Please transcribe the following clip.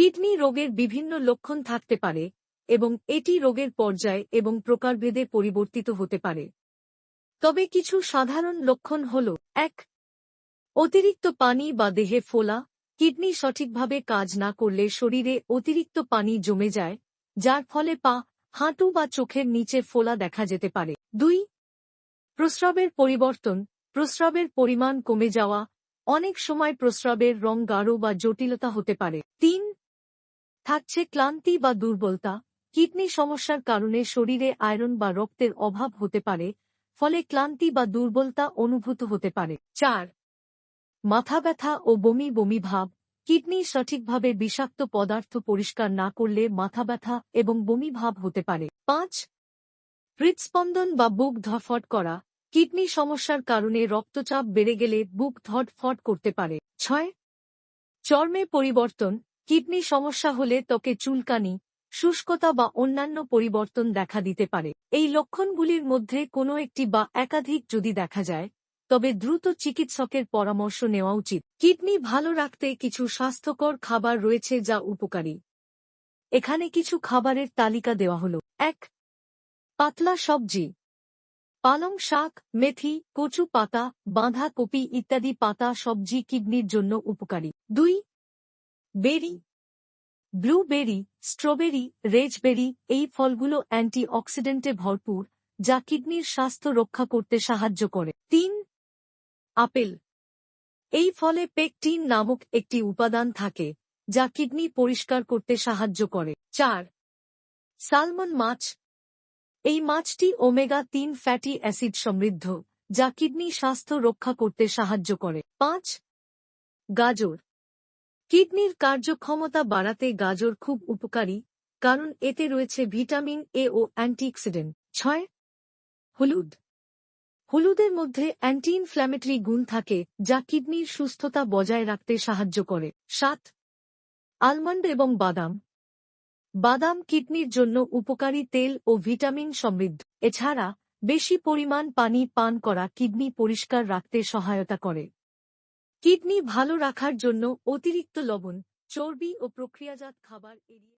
Kidney রোগের বিভিন্ন লক্ষণ থাকতে পারে এবং এটি রোগের পর্যায় এবং প্রকারভেদে পরিবর্তিত হতে পারে। তবে কিছু সাধারণ লক্ষণ হল, এক, অতিরিক্ত পানি বা দেহে ফোলা, কিডনি সঠিকভাবে কাজ না করলে শরীরে অতিরিক্ত পানি জমে যায়, যার ফলে পা, হাঁটু বা চোখের নিচে ফোলা দেখা যেতে পারে। দুই, প্রস্রাবের পরিবর্তন, প্রস্রাবের পরিমাণ কমে যাওয়া, অনেক সময় প্রস্রাবের রং গাঢ় বা জটিলতা হতে পারে। তিন থাকছে ক্লান্তি বা দুর্বলতা, কিডনি সমস্যার কারণে শরীরে আয়রন বা রক্তের অভাব হতে পারে, ফলে ক্লান্তি বা দুর্বলতা অনুভূত হতে পারে। চার, মাথা ব্যথা ও বমি বমি ভাব, কিডনি সঠিকভাবে বিষাক্ত পদার্থ পরিষ্কার না করলে মাথা ব্যথা এবং বমি ভাব হতে পারে। পাঁচ, হৃৎস্পন্দন বা বুক ধফট করা, কিডনি সমস্যার কারণে রক্তচাপ বেড়ে গেলে বুক ধটফট করতে পারে। ছয়, চর্মে পরিবর্তন কিডনি সমস্যা হলে ত্বকে চুলকানি, শুষ্কতা বা অন্যান্য পরিবর্তন দেখা দিতে পারে। এই লক্ষণগুলির মধ্যে কোনো একটি বা একাধিক যদি দেখা যায়, তবে দ্রুত চিকিৎসকের পরামর্শ নেওয়া উচিত। কিডনি ভালো রাখতে কিছু স্বাস্থ্যকর খাবার রয়েছে যা উপকারী। এখানে কিছু খাবারের তালিকা দেওয়া হল। এক, পাতলা সবজি। পালং শাক, মেথি, কচু পাতা বাঁধা কপি ইত্যাদি পাতা সবজি কিডনির জন্য উপকারী। দুই বেরি ব্লুবেরি স্ট্রবেরি রেজবেরি এই ফলগুলো অ্যান্টি অক্সিডেন্টে ভরপুর, যা কিডনির স্বাস্থ্য রক্ষা করতে সাহায্য করে। তিন, আপেল, এই ফলে পেকটিন নামক একটি উপাদান থাকে, যা কিডনি পরিষ্কার করতে সাহায্য করে। চার, সালমন মাছ, এই মাছটি ওমেগা তিন ফ্যাটি অ্যাসিড সমৃদ্ধ, যা কিডনি স্বাস্থ্য রক্ষা করতে সাহায্য করে। পাঁচ, গাজর কিডনির কার্যক্ষমতা বাড়াতে গাজর খুব উপকারী, কারণ এতে রয়েছে ভিটামিন এ ও অ্যান্টিঅক্সিডেন্ট। ছয়, হলুদ। হলুদের মধ্যে অ্যান্টি ইনফ্ল্যামেটরি গুণ থাকে, যা কিডনির সুস্থতা বজায় রাখতে সাহায্য করে। সাত, আলমন্ড এবং বাদাম। বাদাম কিডনির জন্য উপকারী তেল ও ভিটামিন সমৃদ্ধ। এছাড়া, বেশি পরিমাণ পানি পান করা কিডনি পরিষ্কার রাখতে সহায়তা করে। কিডনি ভালো রাখার জন্য অতিরিক্ত লবণ চর্বি ও প্রক্রিয়াজাত খাবার এড়িয়ে